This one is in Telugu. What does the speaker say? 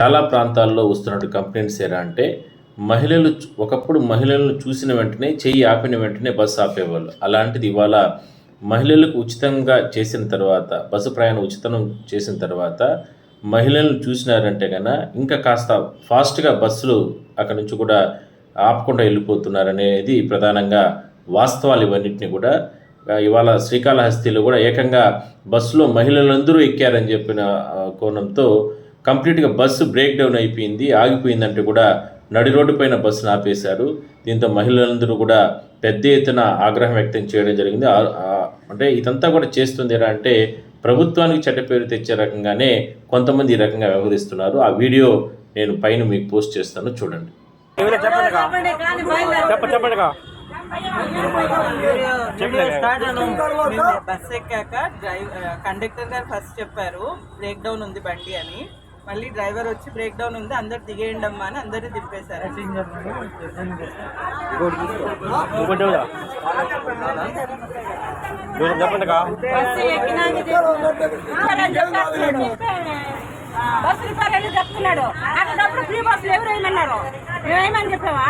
చాలా ప్రాంతాల్లో వస్తున్నట్టు కంప్లైంట్స్ ఏరా అంటే మహిళలు ఒకప్పుడు మహిళలను చూసిన వెంటనే చెయ్యి ఆపిన వెంటనే బస్సు ఆపేవాళ్ళు. అలాంటిది ఇవాళ మహిళలకు ఉచితంగా చేసిన తర్వాత బస్సు ప్రయాణం ఉచితం చేసిన తర్వాత మహిళలను చూసినారంటే కన్నా ఇంకా కాస్త ఫాస్ట్గా బస్సులు అక్కడి నుంచి కూడా ఆపకుండా వెళ్ళిపోతున్నారనేది ప్రధానంగా వాస్తవాలు ఇవన్నింటినీ కూడా ఇవాళ శ్రీకాళహస్తిలో కూడా ఏకంగా బస్సులో మహిళలందరూ ఎక్కారని చెప్పిన కోణంతో కంప్లీట్గా బస్సు బ్రేక్ డౌన్ అయిపోయింది. ఆగిపోయిందంటే కూడా నడి రోడ్డు పైన బస్సును ఆపేశారు. దీంతో మహిళలందరూ కూడా పెద్ద ఎత్తున ఆగ్రహం వ్యక్తం చేయడం జరిగింది. అంటే ఇదంతా కూడా చేస్తుంది ఎలా అంటే ప్రభుత్వానికి చెడ్డ పేరు తెచ్చే రకంగానే కొంతమంది ఈ రకంగా వ్యవహరిస్తున్నారు. ఆ వీడియో నేను పైన మీకు పోస్ట్ చేస్తాను. చూడండి. బస్ ఎక్కాక డ్రైవ్ కండక్టర్ గారు ఫస్ట్ చెప్పారు బ్రేక్ డౌన్ ఉంది బండి అని. మళ్ళీ డ్రైవర్ వచ్చి బ్రేక్ డౌన్ ఉంది అందరు దిగేయండి అమ్మా అని అందరు దింపేశారు బస్సు ఎక్కినాక చెప్తున్నాడు. బస్సు ఫ్రీ బస్సులు ఎవరు ఏమన్నారు మేమేమని చెప్పావా?